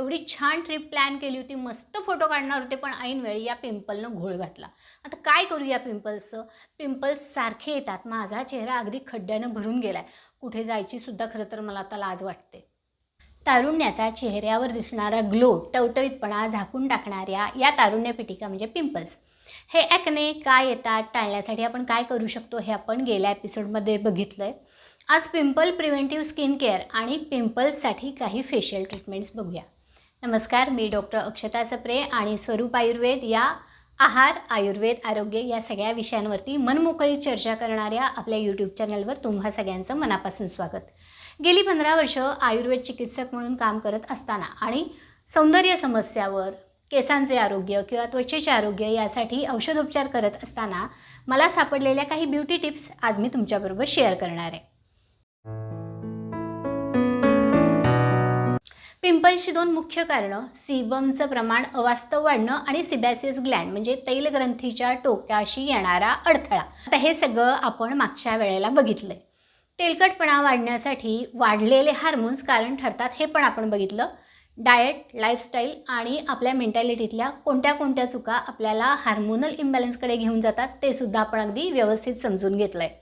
एवढी छान trip plan केली होती. मस्त फोटो काढणार होते पण ऐन वेळी या पिंपलनं घोळ घातला. आता काय करू या पिंपल्सचं पिंपल्स सारखे येतात. माझा चेहरा अगदी खड्ड्यानं भरून गेला आहे कुठे जायचीसुद्धा खरं तर मला आता लाज वाटते. तारुण्याचा चेहऱ्यावर दिसणारा ग्लो टवटवीतपणा झाकून टाकणाऱ्या या तारुण्य पिटिका म्हणजे पिंपल्स हे ॲकने काय येतात टाळण्यासाठी आपण काय करू शकतो हे आपण गेल्या एपिसोडमध्ये बघितलं आहे आज पिंपल प्रिव्हेंटिव्ह स्किन केअर आणि पिंपल्ससाठी काही फेशियल ट्रीटमेंट्स बघूया. नमस्कार मी डॉक्टर अक्षता सप्रे आणि स्वरूप आयुर्वेद या आहार आयुर्वेद आरोग्य या सगळ्या विषयांवरती मनमोकळी चर्चा करणाऱ्या आपल्या यूट्यूब चॅनलवर तुम्हा सगळ्यांचं मनापासून स्वागत. गेली पंधरा वर्ष आयुर्वेद चिकित्सक म्हणून काम करत असताना आणि सौंदर्य समस्यावर केसांचे आरोग्य किंवा त्वचेचे आरोग्य यासाठी औषधोपचार करत असताना मला सापडलेल्या काही ब्युटी टिप्स आज मी तुमच्याबरोबर शेअर करणार आहे. पिंपल्सची दोन मुख्य कारणं सीबमचं प्रमाण अवास्तव वाढणं आणि सिबॅसिस ग्लँड म्हणजे तैलग्रंथीच्या टोक्याशी येणारा अडथळा. आता हे सगळं आपण मागच्या वेळेला बघितलं आहे तेलकटपणा वाढण्यासाठी वाढलेले हार्मोन्स कारण ठरतात हे पण आपण बघितलं. डाएट लाईफस्टाईल आणि आपल्या मेंटॅलिटीतल्या कोणत्या कोणत्या चुका आपल्याला हार्मोनल इम्बॅलन्सकडे घेऊन जातात ते सुद्धा आपण अगदी व्यवस्थित समजून घेतलं आहे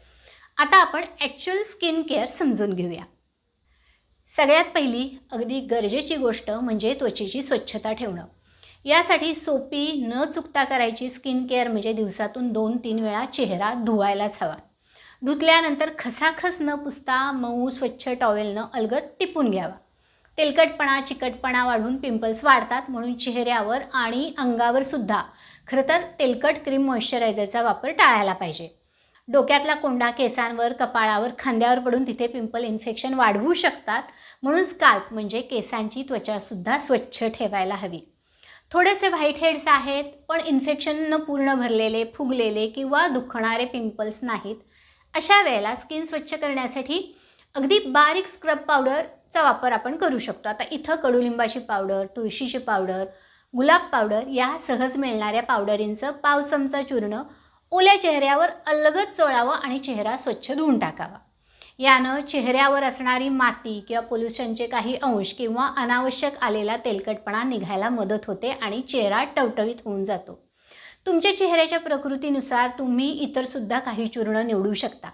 आता आपण ॲक्च्युअल स्किन केअर समजून घेऊया. सगळ्यात पहिली अगदी गरजेची गोष्ट म्हणजे त्वचेची स्वच्छता ठेवणं. यासाठी सोपी न चुकता करायची स्किन केअर म्हणजे दिवसातून दोन तीन वेळा चेहरा धुवायलाच हवा. धुतल्यानंतर खसाखस न पुसता मऊ स्वच्छ टॉवेलनं अलगद टिपून घ्यावा. तेलकटपणा चिकटपणा वाढून पिंपल्स वाढतात म्हणून चेहऱ्यावर आणि अंगावर सुद्धा खरं तर तेलकट क्रीम मॉइश्चरायझरचा वापर टाळायला पाहिजे. डोक्यातला कोंडा केसांवर कपाळावर खांद्यावर पडून तिथे पिंपल इन्फेक्शन वाढवू शकतात. म्हणून स्काल्प म्हणजे केसांची त्वचासुद्धा स्वच्छ ठेवायला हवी. थोडेसे व्हाईट हेड्स आहेत पण इन्फेक्शननं पूर्ण भरलेले फुगलेले किंवा दुखणारे पिंपल्स नाहीत. अशा वेळेला स्किन स्वच्छ करण्यासाठी अगदी बारीक स्क्रब पावडरचा वापर आपण करू शकतो. आता इथं कडुलिंबाची पावडर तुळशीची पावडर गुलाब पावडर या सहज मिळणाऱ्या पावडरींचं पाव चमचा चूर्ण ओल्या चेहऱ्यावर अलगद चोळावं आणि चेहरा स्वच्छ धुवून टाकावा. यानं चेहऱ्यावर असणारी माती किंवा पोल्युशनचे काही अंश किंवा अनावश्यक आलेला तेलकटपणा निघायला मदत होते आणि चेहरा टवटवीत होऊन जातो. तुमच्या चेहऱ्याच्या प्रकृतीनुसार तुम्ही इतरसुद्धा काही चूर्ण निवडू शकता.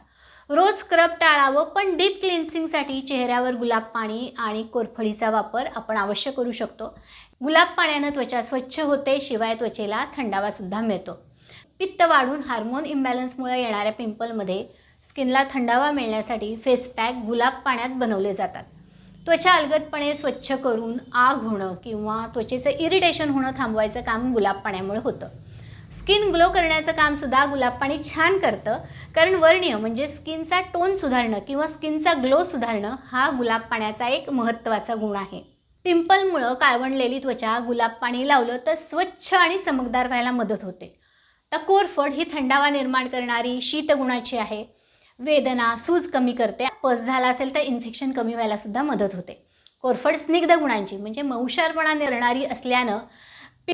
रोज स्क्रब टाळावं पण डीप क्लिन्सिंगसाठी चेहऱ्यावर गुलाब पाणी आणि कोरफडीचा वापर आपण अवश्य करू शकतो. गुलाब पाण्यानं त्वचा स्वच्छ होते शिवाय त्वचेला थंडावासुद्धा मिळतो. पित्त वाढून हार्मोन इम्बॅलन्समुळे येणाऱ्या पिंपलमध्ये स्किनला थंडावा मिळण्यासाठी फेस पॅक गुलाब पाण्यात बनवले जातात. त्वचा अलगदपणे स्वच्छ करून आग होणं किंवा त्वचेचं इरिटेशन होणं थांबवायचं काम गुलाब पाण्यामुळे होतं. स्किन ग्लो करण्याचं कामसुद्धा गुलाब पाणी छान करतं कारण वर्णीय म्हणजे स्किनचा टोन सुधारणं किंवा स्किनचा ग्लो सुधारणं हा गुलाब पाण्याचा एक महत्त्वाचा गुण आहे. पिंपलमुळं काळवणलेली त्वचा गुलाब पाणी लावलं तर स्वच्छ आणि चमकदार व्हायला मदत होते. तर कोरफड ही थंडावा निर्माण करणारी शीतगुणाची आहे. वेदना सूज कमी करते पस झाला असेल तर इन्फेक्शन कमी व्हायला सुद्धा मदत होते. कोरफड स्निग्ध गुणांची म्हणजे मऊशारपणा निर्णारी असल्यानं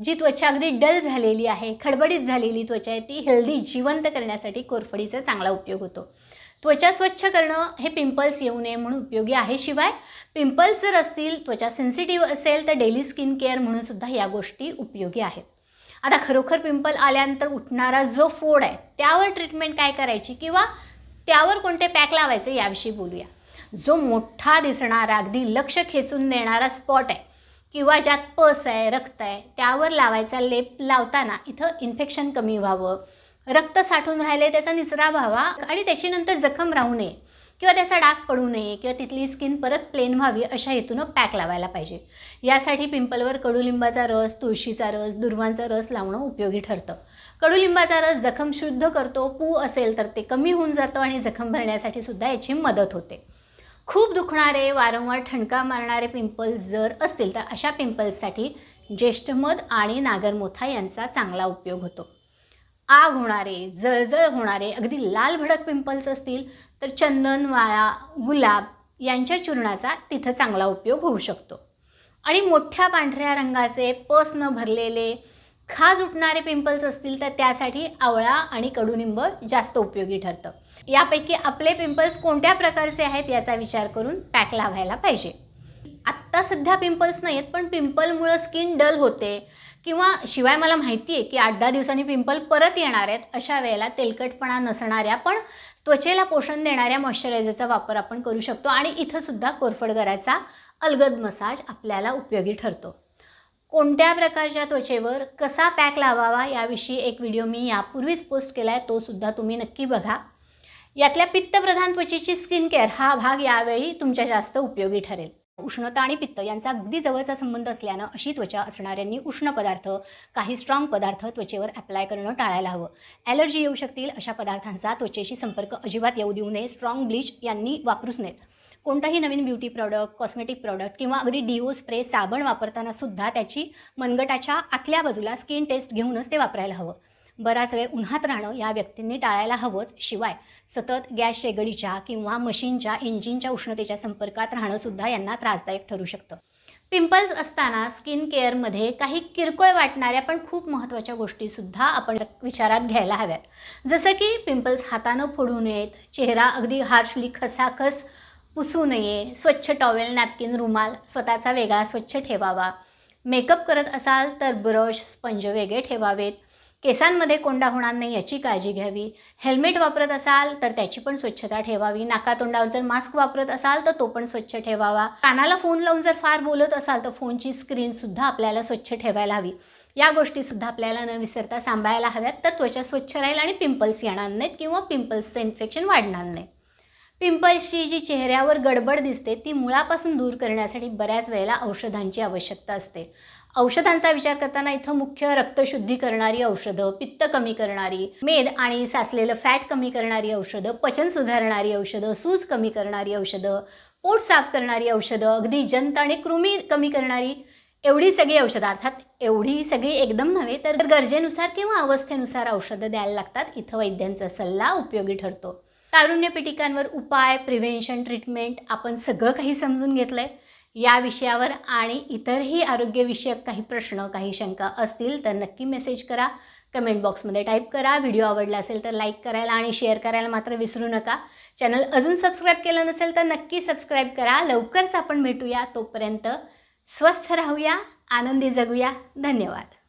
जी त्वचा अगदी डल झालेली आहे खडबडीत झालेली त्वचा आहे ती हेल्दी जिवंत करण्यासाठी कोरफडीचा चांगला उपयोग होतो. त्वचा स्वच्छ करणं हे पिंपल्स येऊ नये म्हणून उपयोगी आहे शिवाय पिंपल्स जर असतील त्वचा सेन्सिटिव्ह असेल तर डेली स्किन केअर म्हणून सुद्धा या गोष्टी उपयोगी आहेत. आता खरोखर पिंपल आल्यानंतर उठणारा जो फोड आहे त्यावर ट्रीटमेंट काय करायची किंवा त्यावर कोणते पॅक लावायचे याविषयी बोलूया. जो मोठा दिसणारा अगदी लक्ष खेचून देणारा स्पॉट आहे किंवा ज्यात पस आहे रक्त आहे त्यावर लावायचा लेप लावताना इथं इन्फेक्शन कमी व्हावं रक्त साठून राहिले त्याचा निचरा व्हावा आणि त्याची नंतर जखम राहू नये. किंवा त्याचा डाग पडू नये किंवा तिथली स्किन परत प्लेन व्हावी अशा हेतूनं पॅक लावायला पाहिजे. यासाठी पिंपलवर कडुलिंबाचा रस तुळशीचा रस दुर्वांचा रस लावणं उपयोगी ठरतं. कडुलिंबाचा रस जखम शुद्ध करतो पू असेल तर ते कमी होऊन जातं आणि जखम भरण्यासाठी सुद्धा याची मदत होते. खूप दुखणारे वारंवार ठणका मारणारे पिंपल्स जर असतील तर अशा पिंपल्ससाठी ज्येष्ठमध आणि नागरमोथा यांचा चांगला उपयोग होतो. आग होणारे जळजळ होणारे अगदी लाल भडक पिंपल्स असतील तर चंदन वाळा गुलाब यांच्या चूर्णाचा तिथं चांगला उपयोग होऊ शकतो. आणि मोठ्या पांढऱ्या रंगाचे पस न भरलेले खाज उठणारे पिंपल्स असतील तर त्यासाठी आवळा आणि कडुनिंब जास्त उपयोगी ठरतं. यापैकी आपले पिंपल्स कोणत्या प्रकारचे आहेत याचा विचार करून पॅक लावायला पाहिजे. आत्ता सध्या पिंपल्स नाही आहेत पण पिंपलमुळं स्किन डल होते. किंवा शिवाय मला माहिती आहे की आठ दहा दिवसांनी पिंपल परत येणार आहेत अशा वेळेला तेलकटपणा नसणाऱ्या पण त्वचेला पोषण देणाऱ्या मॉइश्चरायझरचा वापर आपण करू शकतो आणि इथंसुद्धा कोरफडगराचा अलगद मसाज आपल्याला उपयोगी ठरतो. कोणत्या प्रकारच्या त्वचेवर कसा पॅक लावावा याविषयी एक व्हिडिओ मी यापूर्वीच पोस्ट केला आहे तोसुद्धा तुम्ही नक्की बघा. यातल्या पित्तप्रधान त्वचेची स्किन केअर हा भाग यावेळी तुमच्या जास्त उपयोगी ठरेल. उष्णता आणि पित्त यांचा अगदी जवळचा संबंध असल्यानं अशी त्वचा असणाऱ्यांनी उष्ण पदार्थ काही स्ट्रॉंग पदार्थ त्वचेवर अप्लाय करणं टाळायला हवं. ॲलर्जी येऊ शकतील अशा पदार्थांचा त्वचेशी संपर्क अजिबात येऊ देऊ नये स्ट्रॉंग ब्लीच यांनी वापरूच नयेत. कोणताही नवीन ब्युटी प्रॉडक्ट कॉस्मेटिक प्रॉडक्ट किंवा अगदी डिओ स्प्रे साबण वापरताना सुद्धा त्याची मनगटाच्या आतल्या बाजूला स्किन टेस्ट घेऊनच ते वापरायला हवं. बराच वेळ उन्हात राहणं या व्यक्तींनी टाळायला हवंच. शिवाय सतत गॅस शेगडीच्या किंवा मशीनच्या इंजिनच्या उष्णतेच्या संपर्कात राहणंसुद्धा यांना त्रासदायक ठरू शकतं. पिंपल्स असताना स्किन केअरमध्ये काही किरकोळ वाटणाऱ्या पण खूप महत्त्वाच्या गोष्टीसुद्धा आपण विचारात घ्यायला हव्यात. जसं की पिंपल्स हातानं फोडू नयेत चेहरा अगदी हार्शली खसाखस पुसू नये स्वच्छ टॉवेल नॅपकिन रुमाल स्वतःचा वेगळा स्वच्छ ठेवावा. मेकअप करत असाल तर ब्रश स्पंज वेगळे ठेवावेत. केसांमध्ये कोंडा होणार नाही याची काळजी घ्यावी. हेल्मेट वापरत असाल तर त्याची पण स्वच्छता ठेवावी. नाकातोंडावर जर मास्क वापरत असाल तर तो पण स्वच्छ ठेवावा. कानाला फोन लावून जर फार बोलत असाल तर फोनची स्क्रीनसुद्धा आपल्याला स्वच्छ ठेवायला हवी. या गोष्टीसुद्धा आपल्याला न विसरता सांभाळायला हव्यात. तर त्वचा स्वच्छ राहील आणि पिंपल्स येणार नाहीत किंवा पिंपल्सचं इन्फेक्शन वाढणार नाही. पिंपल्सची जी चेहऱ्यावर गडबड दिसते ती मुळापासून दूर करण्यासाठी बऱ्याच वेळेला औषधांची आवश्यकता असते. औषधांचा विचार करताना इथं मुख्य रक्तशुद्धी करणारी औषधं पित्त कमी करणारी मेद आणि साचलेलं फॅट कमी करणारी औषधं पचन सुधारणारी औषधं सूज कमी करणारी औषधं पोट साफ करणारी औषधं अगदी जंत आणि कृमी कमी करणारी एवढी सगळी औषधं. अर्थात एवढी सगळी एकदम नव्हे तर गरजेनुसार किंवा अवस्थेनुसार औषधं द्यायला लागतात. इथं वैद्यांचा सल्ला उपयोगी ठरतो. तारुण्य पिटिकांवर उपाय प्रिव्हेन्शन ट्रीटमेंट आपण सगळं काही समजून घेतलं आहे या विषयावर आणि इतरही आरोग्यविषयक काही प्रश्न काही शंका असतील तर नक्की मेसेज करा. कमेंट बॉक्समध्ये टाईप करा. व्हिडिओ आवडला असेल तर लाईक करायला आणि शेअर करायला मात्र विसरू नका. चॅनल अजून सबस्क्राईब केलं नसेल तर नक्की सबस्क्राईब करा. लवकरच आपण भेटूया. तोपर्यंत स्वस्थ राहूया. आनंदी जगूया. धन्यवाद.